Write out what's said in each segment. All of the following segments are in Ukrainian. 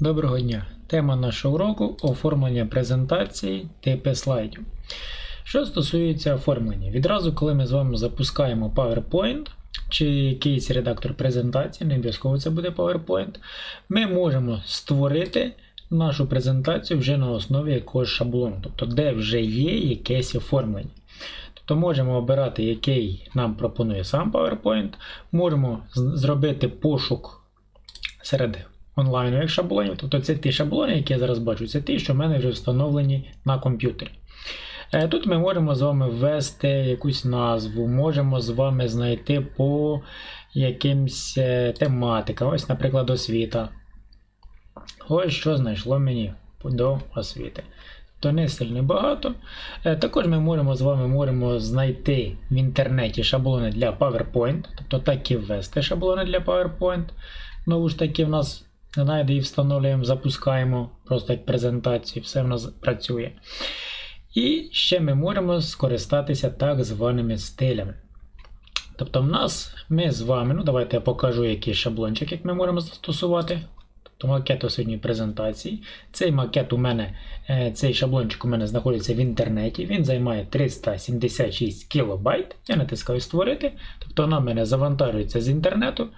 Доброго дня! Тема нашого уроку оформлення презентації типи слайдів. Що стосується оформлення, відразу, коли ми з вами запускаємо PowerPoint чи якийсь редактор презентації, не обов'язково це буде PowerPoint, ми можемо створити нашу презентацію вже на основі якогось шаблону, тобто де вже є якесь оформлення. Тобто можемо обирати, який нам пропонує сам PowerPoint, можемо зробити пошук серед онлайнових шаблонів. Тобто це ті шаблони, які я зараз бачу, це ті, що в мене вже встановлені на комп'ютері. Е, Тут ми можемо з вами ввести якусь назву, можемо з вами знайти по якимсь е, тематикам. Ось, наприклад, освіта. Ось що знайшло мені до освіти. То не сильно багато. Е, Також ми можемо з вами можемо знайти в інтернеті шаблони для PowerPoint, тобто так і ввести шаблони для PowerPoint. Знову ж таки, в нас знайде і встановлюємо, запускаємо просто як презентацію, все в нас працює. І ще ми можемо скористатися так званими стилями. Тобто, в нас ми з вами, ну давайте я покажу якийсь шаблончик, як ми можемо застосувати. Тобто макет освітньої презентації. Цей макет у мене, е, цей шаблончик у мене знаходиться в інтернеті. Він займає 376 кілобайт. Я натискаю створити. Тобто вона в мене завантажується з інтернету.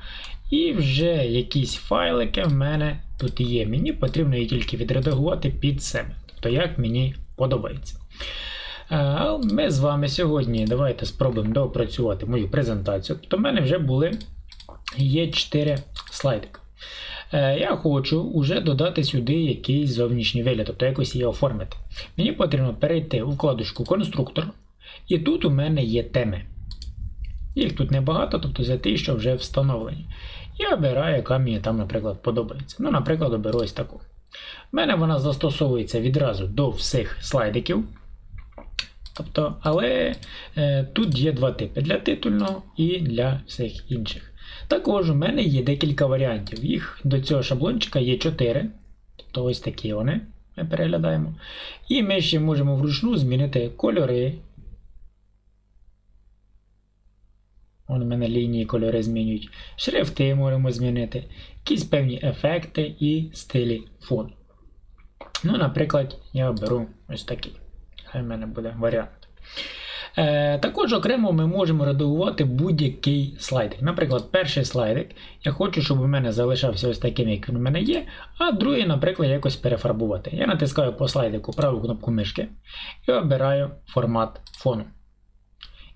І вже якісь файлики в мене тут є. Мені потрібно її тільки відредагувати під себе. Тобто, як мені подобається. Е, Ми з вами сьогодні давайте спробуємо доопрацювати мою презентацію. Тобто, в мене вже були є 4 слайдики. Е, Я хочу вже додати сюди якийсь зовнішній вигляд, тобто якось її оформити. Мені потрібно перейти у вкладочку конструктор, і тут у мене є теми. Їх тут небагато, тобто за ті, що вже встановлені. І обираю, яка мені там, наприклад, подобається. Ну, наприклад, оберу ось таку. У мене вона застосовується відразу до всіх слайдиків. Тобто, але е, тут є два типи: для титульного і для всіх інших. Також у мене є декілька варіантів. Їх до цього шаблончика є 4. Тобто ось такі вони. Ми переглядаємо. І ми ще можемо вручну змінити кольори. Вон у мене лінії кольори змінюють. Шрифти можемо змінити, якісь певні ефекти і стилі фону. Ну, наприклад, я оберу ось такий. Хай в мене буде варіант. Е, також окремо ми можемо редагувати будь-який слайдик. Наприклад, перший слайдик я хочу, щоб у мене залишався ось таким, як він у мене є, а другий, наприклад, якось перефарбувати. Я натискаю по слайдику праву кнопку мишки і обираю формат фону.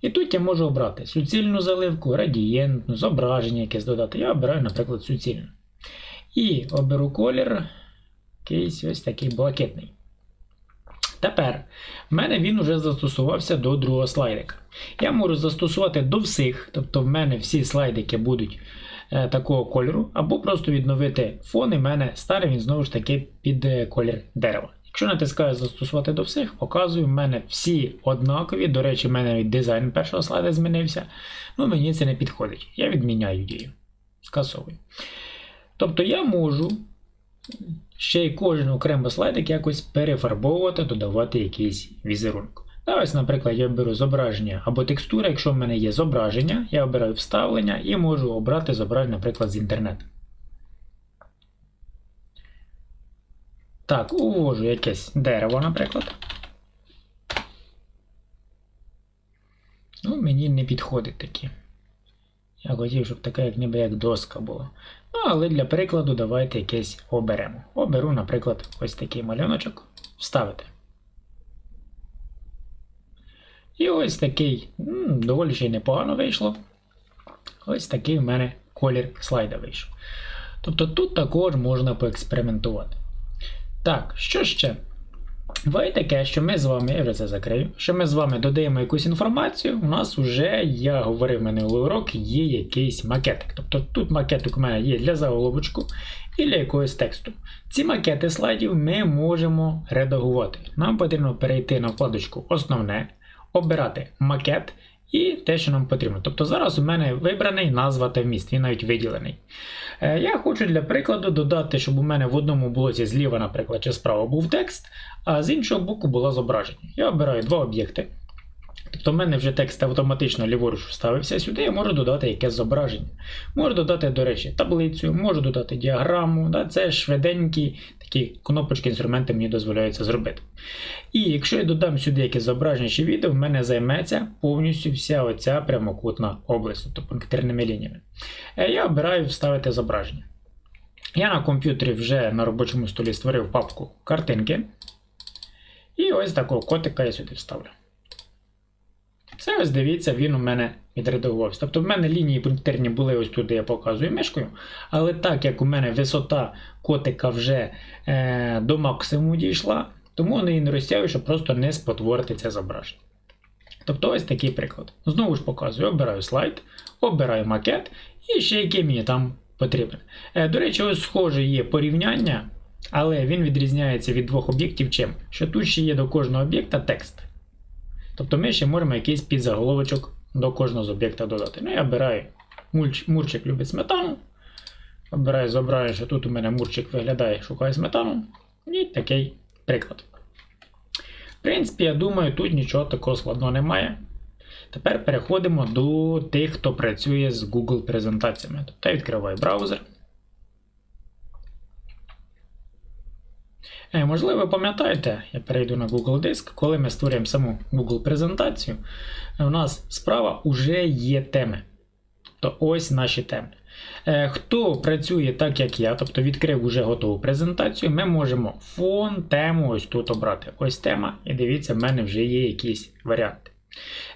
І тут я можу обрати суцільну заливку, радієнтну, зображення якесь додати. Я обираю, наприклад, суцільну. І оберу колір, якийсь ось такий блакитний. Тепер в мене він вже застосувався до другого слайдика. Я можу застосувати до всіх, тобто в мене всі слайдики будуть е, такого кольору, або просто відновити фон, і в мене старий він знову ж таки під е, колір дерева. Якщо натискаю застосувати до всіх, показую, в мене всі однакові. До речі, в мене навіть дизайн першого слайда змінився. Ну, мені це не підходить. Я відміняю дію. Скасовую. Тобто я можу ще й кожен окремий слайдик якось перефарбовувати, додавати якийсь візерунок. Ну, ось, наприклад, я беру зображення або текстура, якщо в мене є зображення, я обираю вставлення і можу обрати зображення, наприклад, з інтернету. Так, увожу якесь дерево, наприклад. Ну, мені не підходить такі. Я хотів, щоб така, як ніби як доска була. Ну, але для прикладу давайте якесь оберемо. Оберу, наприклад, ось такий малюночок. Вставити. І ось такий, доволі ще й непогано вийшло. Ось такий в мене колір слайда вийшов. Тобто тут також можна поекспериментувати. Так, що ще? Буває таке, що ми з вами, я вже це закрию, що ми з вами додаємо якусь інформацію, у нас вже, я говорив минулий урок, є якийсь макетик. Тобто тут макетик у мене є для заголовочку і для якогось тексту. Ці макети слайдів ми можемо редагувати. Нам потрібно перейти на вкладочку Основне, обирати макет і те, що нам потрібно. Тобто зараз у мене вибраний назва та вміст, він навіть виділений. Е, Я хочу для прикладу додати, щоб у мене в одному блоці зліва, наприклад, чи справа був текст, а з іншого боку було зображення. Я обираю два об'єкти. Тобто в мене вже текст автоматично ліворуч вставився сюди, я можу додати якесь зображення. Можу додати, до речі, таблицю, можу додати діаграму. Да? Це швиденькі такі кнопочки, інструменти мені дозволяють це зробити. І якщо я додам сюди якесь зображення чи відео, в мене займеться повністю вся оця прямокутна область, тобто пунктирними лініями. Е, Я обираю вставити зображення. Я на комп'ютері вже на робочому столі створив папку картинки. І ось такого котика я сюди вставлю. Це ось дивіться, він у мене відредагувався. Тобто в мене лінії пунктирні були ось тут, де я показую мишкою. Але так як у мене висота котика вже е, до максимуму дійшла, тому вони не розтягую, щоб просто не спотворити це зображення. Тобто ось такий приклад. Знову ж показую, обираю слайд, обираю макет і ще який мені там потрібен. Е, до речі, ось схоже є порівняння, але він відрізняється від двох об'єктів чим? Що тут ще є до кожного об'єкта текст. Тобто ми ще можемо якийсь підзаголовочок до кожного з об'єкта додати. Ну, я обираю мульч, Мурчик любить сметану. Обираю, зображую, що тут у мене Мурчик виглядає, шукає сметану. І такий приклад. В принципі, я думаю, тут нічого такого складного немає. Тепер переходимо до тих, хто працює з Google презентаціями. Тобто я відкриваю браузер. Е, Можливо, ви пам'ятаєте, я перейду на Google Диск, коли ми створюємо саму Google презентацію, у нас справа вже є теми. Тобто ось наші теми. Е, Хто працює так, як я, тобто відкрив уже готову презентацію, ми можемо фон, тему ось тут обрати. Ось тема, і дивіться, в мене вже є якісь варіанти.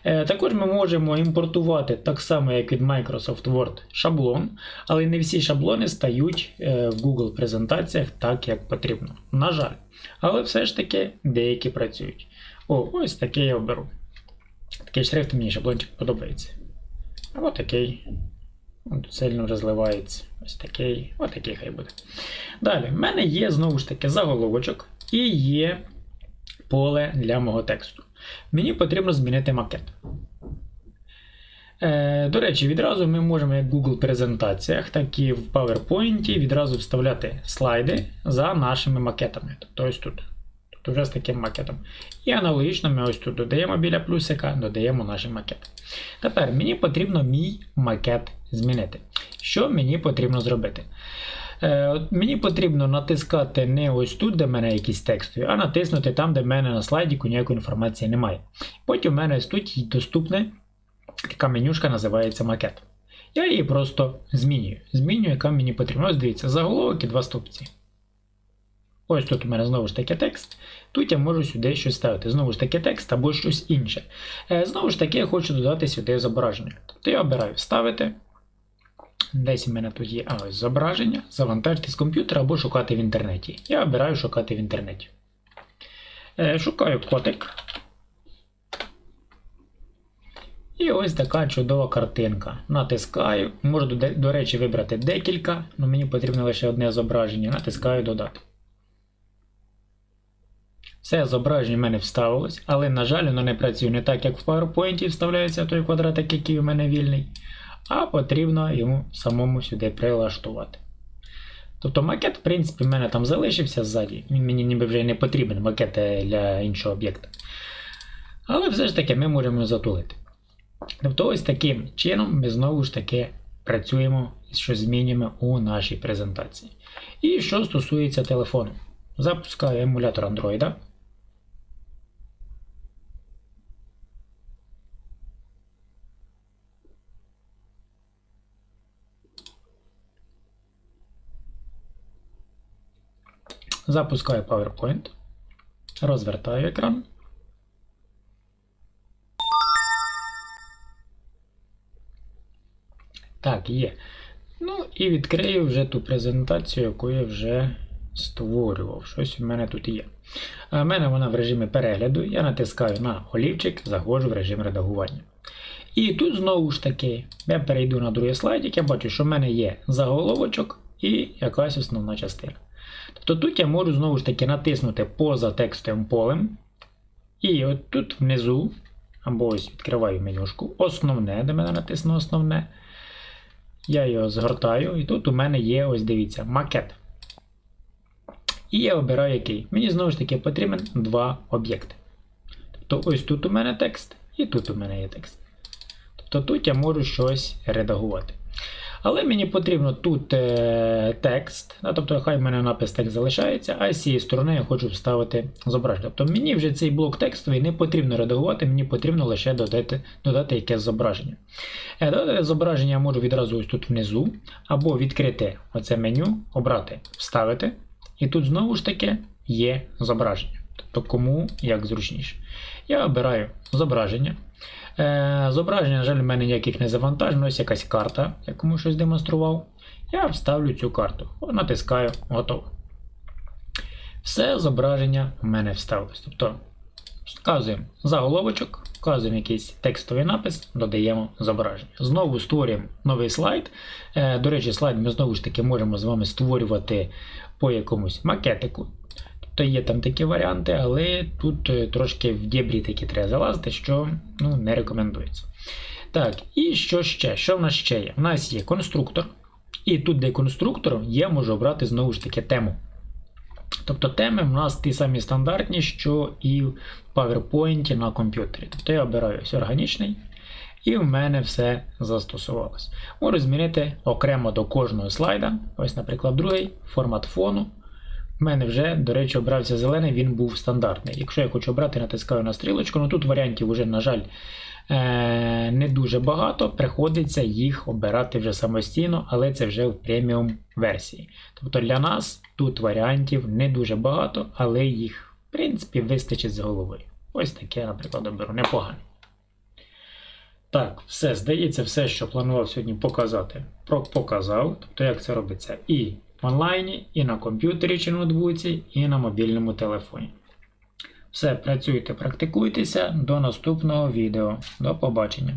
Е, Також ми можемо імпортувати так само, як від Microsoft Word шаблон, але не всі шаблони стають е, в Google презентаціях так, як потрібно. На жаль. Але все ж таки деякі працюють. О, ось такий я оберу. Такий шрифт мені шаблончик подобається. Або такий. Тут сильно розливається. Ось такий, ось такий хай буде. Далі, в мене є знову ж таки заголовочок і є поле для мого тексту. Мені потрібно змінити макет. Е, До речі, відразу ми можемо як в Google презентаціях, так і в PowerPoint відразу вставляти слайди за нашими макетами. Тобто ось тут. Тобто вже з таким макетом. І аналогічно ми ось тут додаємо біля плюсика, додаємо наш макет. Тепер мені потрібно мій макет змінити. Що мені потрібно зробити? Е, Мені потрібно натискати не ось тут, де в мене якісь текстові, а натиснути там, де в мене на слайді ніякої інформації немає. Потім в мене тут доступна така менюшка називається макет. Я її просто змінюю. Змінюю, яка мені потрібна. Ось дивіться, заголовок і два стовпці. Ось тут у мене знову ж таки текст. Тут я можу сюди щось ставити. Знову ж таки текст або щось інше. Е, Знову ж таки, я хочу додати сюди зображення. Тобто я обираю вставити. Десь у мене тут є а, ось зображення, завантажити з комп'ютера або шукати в інтернеті. Я обираю шукати в інтернеті. Е, Шукаю котик. І ось така чудова картинка. Натискаю. Можу, до, речі, вибрати декілька, але мені потрібно лише одне зображення. Натискаю додати. Все зображення в мене вставилось, але, на жаль, воно не працює не так, як в PowerPoint вставляється той квадратик, який у мене вільний, а потрібно йому самому сюди прилаштувати. Тобто макет, в принципі, в мене там залишився ззаді. Він мені ніби вже не потрібен макет для іншого об'єкта. Але все ж таки ми можемо його затулити. Тобто, ось таким чином ми знову ж таки працюємо що змінюємо у нашій презентації. І що стосується телефону, запускаю емулятор Android. Запускаю PowerPoint, розвертаю екран. Так, є. Ну і відкрию вже ту презентацію, яку я вже створював. Щось у мене тут є. У мене вона в режимі перегляду. Я натискаю на олівчик, заходжу в режим редагування. І тут знову ж таки я перейду на другий слайдик, я бачу, що в мене є заголовочок і якась основна частина. Тобто тут я можу знову ж таки натиснути поза текстовим полем. І от тут внизу, або ось відкриваю менюшку, основне, де мене натисну основне. Я його згортаю, і тут у мене є, ось дивіться, макет. І я обираю який. Мені знову ж таки потрібен два об'єкти. Тобто ось тут у мене текст, і тут у мене є текст. Тобто тут я можу щось редагувати. Але мені потрібно тут е, текст, да, тобто хай в мене напис текст залишається, а з цієї сторони я хочу вставити зображення. Тобто мені вже цей блок текстовий не потрібно редагувати, мені потрібно лише додати, додати якесь зображення. Е, Додати зображення я можу відразу ось тут внизу, або відкрити оце меню, обрати Вставити. І тут знову ж таки є зображення. Тобто кому як зручніше. Я обираю зображення. Е, зображення, на жаль, в мене ніяких не завантажено, ось якась карта, я кому щось демонстрував. Я вставлю цю карту. Натискаю, готово. Все зображення в мене вставилось. Тобто вказуємо заголовочок, вказуємо якийсь текстовий напис, додаємо зображення. Знову створюємо новий слайд. Е, До речі, слайд ми знову ж таки можемо з вами створювати по якомусь макетику. Тобто є там такі варіанти, але тут е, трошки в дєбрі такі треба залазити, що ну, не рекомендується. Так, і що ще? Що в нас ще є? У нас є конструктор. І тут, де конструктор, я можу обрати знову ж таки тему. Тобто теми в нас ті самі стандартні, що і в PowerPoint на комп'ютері. Тобто я обираю ось органічний, і в мене все застосувалось. Можу змінити окремо до кожного слайда. Ось, наприклад, другий формат фону. У мене вже, до речі, обрався зелений, він був стандартний. Якщо я хочу обрати, натискаю на стрілочку. Ну тут варіантів вже, на жаль, е, не дуже багато. Приходиться їх обирати вже самостійно, але це вже в преміум версії. Тобто для нас тут варіантів не дуже багато, але їх, в принципі, вистачить з головою. Ось таке, наприклад, оберу. Непогано. Так, все, здається, все, що планував сьогодні показати, показав. Тобто, як це робиться і онлайні, і на комп'ютері чи ноутбуці, і на мобільному телефоні. Все, працюйте, практикуйтеся. До наступного відео. До побачення.